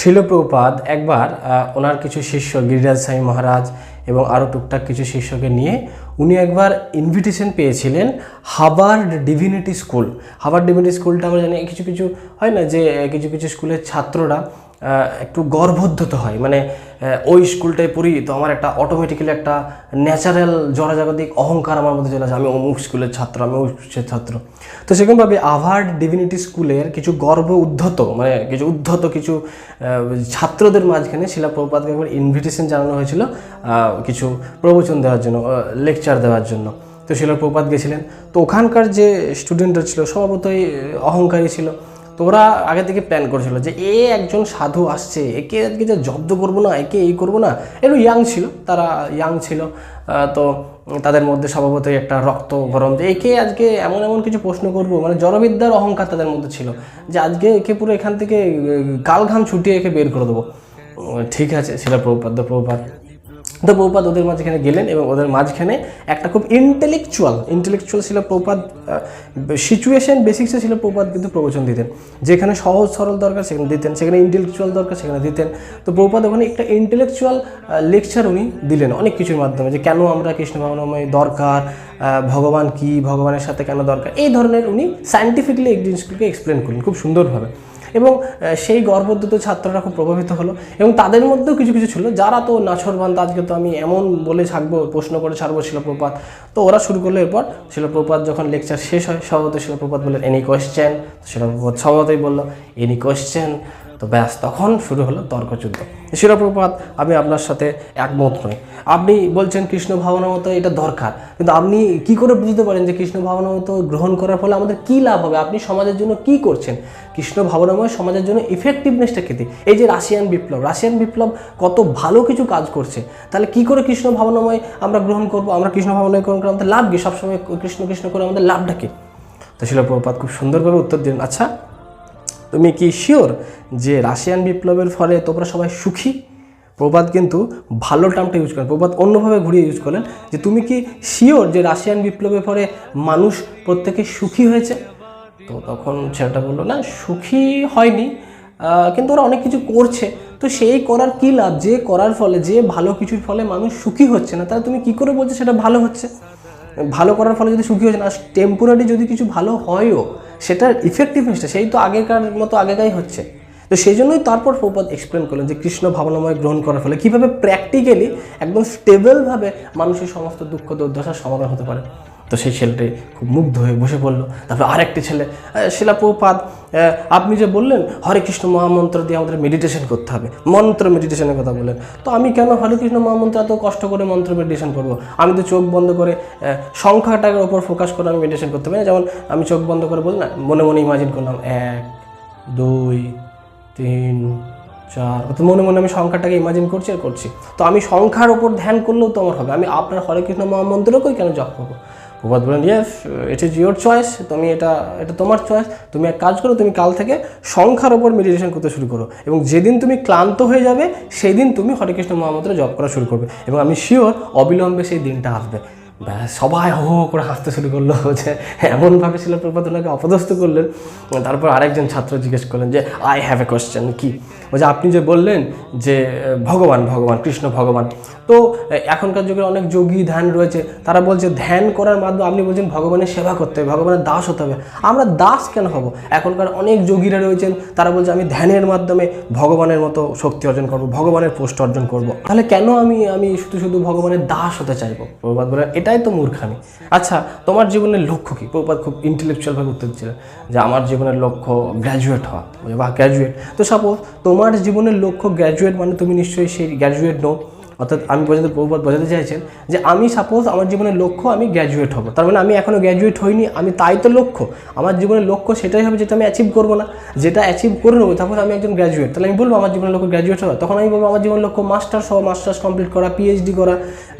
শিলপ্রপাত একবার ওনার কিছু শিষ্য গিরিরাজ স্বামী মহারাজ এবং আরও টুকটাক কিছু শিষ্যকে নিয়ে উনি একবার ইনভিটেশন পেয়েছিলেন Harvard Divinity School Harvard Divinity স্কুলটা আমরা জানি, কিছু কিছু হয় না যে, কিছু কিছু স্কুলের ছাত্ররা একটু গর্ভোদ্ধত হয়। মানে ওই স্কুলটায় পড়ি তো আমার একটা অটোমেটিক্যালি একটা ন্যাচারাল জনজাগতিক অহংকার আমার মধ্যে চলে আসে। আমি অমুক স্কুলের ছাত্র, আমি অমুক স্কুলের ছাত্র। তো সেরকমভাবে আভার্ড ডিভিনিটি স্কুলের কিছু গর্ব উদ্ধত মানে কিছু উদ্ধত কিছু ছাত্রদের মাঝখানে শিলা প্রপাতকে একবার ইনভিটেশন জানানো হয়েছিল কিছু প্রবচন দেওয়ার জন্য লেকচার দেওয়ার জন্য। তো শিলা প্রপাত গেছিলেন। তো ওখানকার যে স্টুডেন্টরা ছিল, স্বভাবতই অহংকারী ছিল। তো ওরা আগে থেকে প্ল্যান করেছিল যে, এ একজন সাধু আসছে, একে আজকে যে জব্দ করব না, একে এই করব না, একটু ইয়াং ছিল, তারা ইয়াং ছিল। তো তাদের মধ্যে স্বভাবতই একটা রক্ত গরম। একে আজকে এমন এমন কিছু প্রশ্ন করব মানে জড়বিদ্যার অহংকার তাদের মধ্যে ছিল। যে আজকে একে পুরো এখান থেকে গাল ঘাম ছুটিয়ে একে বের করে দেবো। ঠিক আছে সেটা প্রভুপাত তো প্রভুপাত তো প্রভুপাত ওদের মাঝখানে গেলেন এবং ওদের মাঝখানে একটা খুব ইন্টেলেকচুয়াল ইন্টেলেকচুয়াল ছিল প্রভুপাত সিচুয়েশন বেসিক্সে ছিল প্রভুপাত কিন্তু প্রবচন দিতেন। যেখানে সহজ, সরল দরকার সেখানে দিতেন, সেখানে ইন্টেলেকচুয়াল দরকার সেখানে দিতেন। তো প্রভুপাত ওখানে একটা ইন্টেলেকচুয়াল লেকচার উনি দিলেন অনেক কিছুর মাধ্যমে যে কেন আমরা কৃষ্ণ ভাবনাময় দরকার ভগবান কি, ভগবানের সাথে কেন দরকার? এই ধরনের উনি সায়েন্টিফিকলি এই জিনিসগুলোকে এক্সপ্লেন করলেন, খুব সুন্দরভাবে। এবং সেই গর্ভদ্যুত ছাত্ররা খুব প্রভাবিত হলো এবং তাদের মধ্যেও কিছু কিছু ছিল। যারা তো নাছরবান আজকে তো আমি এমন বলে থাকব প্রশ্ন করে ছাড়বো শিলপ্রপাত। তো ওরা শুরু করল এরপর শিলপ্রপাত যখন লেকচার শেষ হয় স্বভাবত শিলপ্রপাত বললেন এনি কোয়েশ্চেন শিলপ্রপাত স্বভাবতই বলল এনি কোয়েশ্চেন তো ব্যাস, তখন শুরু হলো তর্কযুদ্ধ। শিলপ্রপাত আমি আপনার সাথে একমত নই। আপনি বলছেন কৃষ্ণ ভাবনা মতো এটা দরকার, কিন্তু আপনি কি করে বুঝতে পারেন যে কৃষ্ণ ভাবনা মতো গ্রহণ করার ফলে আমাদের কি লাভ হবে? আপনি সমাজের জন্য কি করছেন? কৃষ্ণ ভাবনাময় সমাজের জন্য ইফেক্টিভনেসটা খেতে এই যে রাশিয়ান বিপ্লব রাশিয়ান বিপ্লব কত ভালো কিছু কাজ করছে, তাহলে কি করে কৃষ্ণ ভাবনাময় আমরা গ্রহণ করব? আমরা কৃষ্ণ ভাবনাময় গ্রহণ করে আমাদের লাভ কি? সবসময় কৃষ্ণ কৃষ্ণ করে আমাদের লাভটা কি? তো শিলপ্রপাত খুব সুন্দরভাবে উত্তর দিলেন। আচ্ছা তুমি কি শিওর যে রাশিয়ান বিপ্লবের ফলে তোমরা সবাই সুখী? প্রবাদ কিন্তু ভালো টার্মটা ইউজ করেন। প্রবাদ অন্যভাবে ঘুরিয়ে ইউজ করলেন যে তুমি কি শিওর যে রাশিয়ান বিপ্লবের ফলে মানুষ প্রত্যেকে সুখী হয়েছে? তো তখন ছেলেটা বলল, না, সুখী হয়নি। কিন্তু ওরা অনেক কিছু করছে। তো সেই করার কী লাভ? যে করার ফলে, যে ভালো কিছুর ফলে মানুষ সুখী হচ্ছে না, তাহলে তুমি কি করে বলছো সেটা ভালো হচ্ছে? ভালো করার ফলে যদি সুখী হচ্ছে না টেম্পোরারি যদি কিছু ভালো হয়ও, সেটার ইফেক্টিভনেসটা সেই তো আগেকার মতো আগেকাই হচ্ছে। তো সেই জন্যই তারপর প্রপাত এক্সপ্লেন করলেন যে কৃষ্ণ ভাবনাময় গ্রহণ করার ফলে কীভাবে প্র্যাকটিক্যালি একদম স্টেবলভাবে মানুষের সমস্ত দুঃখ, দুর্দশার সমাধান হতে পারে। তো সেই ছেলেটি খুব মুগ্ধ হয়ে বসে পড়ল। তারপর আরেকটি ছেলে শিলা প্রপাত আপনি যে বললেন, হরে কৃষ্ণ মহামন্ত্র দিয়ে আমাদের মেডিটেশন করতে হবে। মন্ত্র মেডিটেশনের কথা বললেন। তো আমি কেন হরে কৃষ্ণ মহামন্ত্র এত কষ্ট করে মন্ত্র মেডিটেশন করব? আমি তো চোখ বন্ধ করে সংখ্যাটার ওপর ফোকাস করে আমি মেডিটেশন করতে পারি যেমন আমি চোখ বন্ধ করে বলি না, মনে মনে ইমাজিন করলাম, এক, দুই, তিন, চার, অর্থাৎ মনে মনে আমি সংখ্যাটাকে ইমাজিন করছি আর করছি। তো আমি সংখ্যার ওপর ধ্যান করলেও তো আমার হবে। আমি আপনার হরে কৃষ্ণ মহামন্ত্রকেই কেন জপ করব? প্রভাত বলেন yes it is your choice তুমি এটা এটা তোমার চয়েস তুমি এক কাজ করো, তুমি কাল থেকে সংখ্যার ওপর মেডিটেশন করতে শুরু করো এবং যেদিন তুমি ক্লান্ত হয়ে যাবে সেই দিন তুমি হরে কৃষ্ণ মহামন্ত্র জপ করা শুরু করবে এবং আমি শিওর অবিলম্বে সেই দিনটা আসবে। সবাই হো করে হাসতে শুরু করল যে এমনভাবে ছিল প্রপাত ওনাকে অপদস্থ করলেন। তারপর আরেকজন ছাত্র জিজ্ঞেস করলেন যে আই হ্যাভ এ কোয়েশ্চেন কি? বলছে আপনি যে বললেন যে ভগবান ভগবান কৃষ্ণ ভগবান। তো এখনকার যুগে অনেক যোগী ধ্যান রয়েছে। তারা বলছে ধ্যান করার মাধ্যমে আপনি বলছেন ভগবানের সেবা করতে হবে ভগবানের দাস হতে হবে। আমরা দাস কেন হব? এখনকার অনেক যোগীরা রয়েছেন তারা বলছে আমি ধ্যানের মাধ্যমে ভগবানের মতো শক্তি অর্জন করব ভগবানের পোস্ট অর্জন করব। তাহলে কেন আমি আমি শুধু শুধু ভগবানের দাস হতে চাইব? প্রভাত বলেন এটাই তো মূর্খামি। আচ্ছা তোমার জীবনের লক্ষ্য কি? প্রভাত খুব ইন্টেলেকচুয়ালভাবে উত্তর দিচ্ছিলেন যে আমার জীবনের লক্ষ্য গ্র্যাজুয়েট হওয়া বলে, বাহ গ্র্যাজুয়েট তো সাপোজ তোমার জীবনের লক্ষ্য গ্র্যাজুয়েট মানে তুমি নিশ্চয়ই সেই গ্র্যাজুয়েট নও। অর্থাৎ আমি পর্যন্ত প্রভুপাত বোঝাতে চাইছেন যে আমি সাপোজ আমার জীবনের লক্ষ্য আমি গ্র্যাজুয়েট হব। তার মানে আমি এখনও গ্র্যাজুয়েট হইনি, আমি তাই তো লক্ষ্য। আমার জীবনের লক্ষ্য সেটাই হবে যেটা আমি অ্যাচিভ করব না। যেটা অ্যাচিভ করে নেব, তারপর আমি একজন গ্র্যাজুয়েট তাহলে আমি বলব আমার জীবনের লক্ষ্য গ্র্যাজুয়েট হওয়া। তখন আমি বলব আমার জীবনের লক্ষ্য মাস্টার্স হওয়া মাস্টার্স কমপ্লিট করা পিএইচডি করা।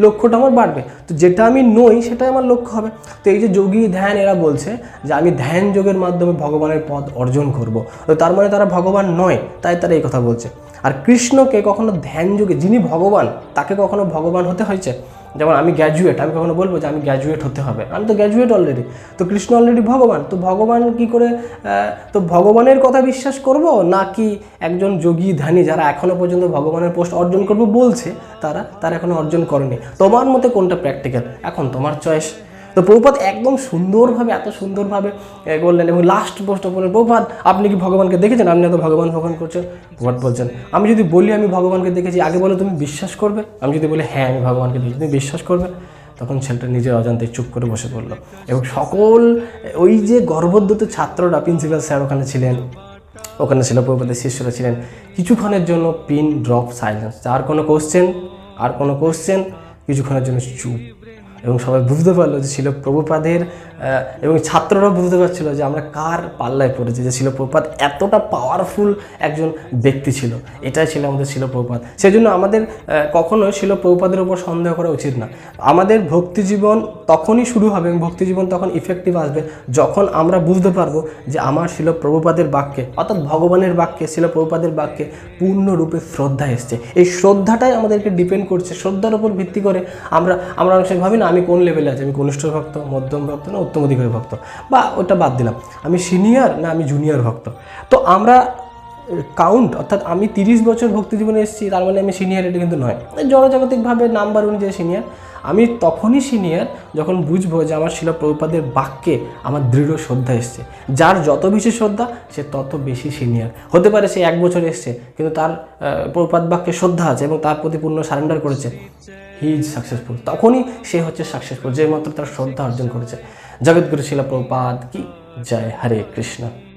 লক্ষ্যটা আমার বাড়বে। তো যেটা আমি নই, সেটাই আমার লক্ষ্য হবে। তো এই যে যোগী ধ্যান এরা বলছে যে আমি ধ্যান যোগের মাধ্যমে ভগবানের পদ অর্জন করব। তো তার মানে তারা ভগবান নয়, তাই তারা এই কথা বলছে। আর কৃষ্ণকে কখনো ধ্যান যুগে, যিনি ভগবান, তাকে কখনো ভগবান হতে হয়েছে? যেমন আমি গ্র্যাজুয়েট আমি কখনো বলব যে আমি গ্র্যাজুয়েট হতে হবে। আমি তো গ্র্যাজুয়েট অলরেডি তো কৃষ্ণ অলরেডি ভগবান। তো ভগবান কি করে তো ভগবানের কথা বিশ্বাস করব? নাকি একজন যোগী, ধ্যানী যারা এখনও পর্যন্ত ভগবানের পোস্ট অর্জন করবে বলছে, তারা তারা এখনও অর্জন করেনি। তোমার মতে কোনটা প্র্যাকটিক্যাল এখন তোমার চয়েস তো প্রভুপাত একদম সুন্দরভাবে, এত সুন্দরভাবে বললেন এবং লাস্ট পোস্ট বললেন প্রভুপাত আপনি কি ভগবানকে দেখেছেন? আপনি এত ভগবান ভগবান করছেন। প্রভাত বলছেন? আমি যদি বলি আমি ভগবানকে দেখেছি, আগে বলো তুমি বিশ্বাস করবে? আমি যদি বলি হ্যাঁ আমি ভগবানকে দেখেছি, তুমি বিশ্বাস করবে? তখন ছেলেটা নিজের অজান্তে চুপ করে বসে পড়ল এবং সকল, ওই যে গর্ভোদ্যত ছাত্ররা প্রিন্সিপাল স্যার ওখানে ছিলেন, ওখানে ছিল প্রভুপাতের শিষ্যরা ছিলেন, কিছুক্ষণের জন্য পিন ড্রপ সাইলেন্স আর কোনো কোশ্চেন আর কোনো কোশ্চেন কিছুক্ষণের জন্য চুপ। এবং সবাই বুঝতে পারল যে ছিল প্রভুপাদের এবং ছাত্ররাও বুঝতে পারছিল যে আমরা কার পাল্লায় পড়েছি, যে শিলপ্রপাত এতটা পাওয়ারফুল একজন ব্যক্তি ছিল। এটাই ছিল আমাদের শিলপ্রপাত। সেজন্য আমাদের ছিল প্রভুপাদের উপর সন্দেহ করা উচিত না। আমাদের ভক্তি জীবন তখনই শুরু হবে এবং ভক্তি জীবন তখন ইফেক্টিভ আসবে যখন আমরা বুঝতে পারব যে আমার ছিল প্রভুপাদের বাক্যে, অর্থাৎ ভগবানের বাক্যে ছিল প্রভুপাদের বাক্যে পূর্ণরূপে শ্রদ্ধা এসছে। এই শ্রদ্ধাটাই আমাদেরকে ডিপেন্ড করছে। শ্রদ্ধার উপর ভিত্তি করে আমরা আমরা অনেক ভাবি না, আমি কোন লেভেলে আছি? আমি কনিষ্ঠ ভক্ত, মধ্যম ভক্ত না উত্তম অধিকারী ভক্ত। বা ওটা বাদ দিলাম। আমি সিনিয়র না আমি জুনিয়র ভক্ত। তো আমরা কাউন্ট অর্থাৎ আমি তিরিশ বছর ভক্তি জীবনে এসেছি তার মানে আমি সিনিয়র এটা কিন্তু নয়। জনজাগতিকভাবে নাম্বার অনুযায়ী সিনিয়র আমি তখনই সিনিয়র যখন বুঝব যে আমার শিল প্রভুপাদের বাক্যে আমার দৃঢ় শ্রদ্ধা এসছে। যার যত বেশি শ্রদ্ধা সে তত বেশি সিনিয়র হতে পারে সে এক বছর এসছে কিন্তু তার আহ, প্রভুপাদ বাক্যে শ্রদ্ধা আছে এবং তার প্রতি পূর্ণ সারেন্ডার করেছে। হি ইজ সাকসেসফুল তখনই সে হচ্ছে সাকসেসফুল যে মাত্র তার শ্রদ্ধা অর্জন করেছে। জগৎগুরু শিল প্রভুপাদ কি? জয় হরে কৃষ্ণ।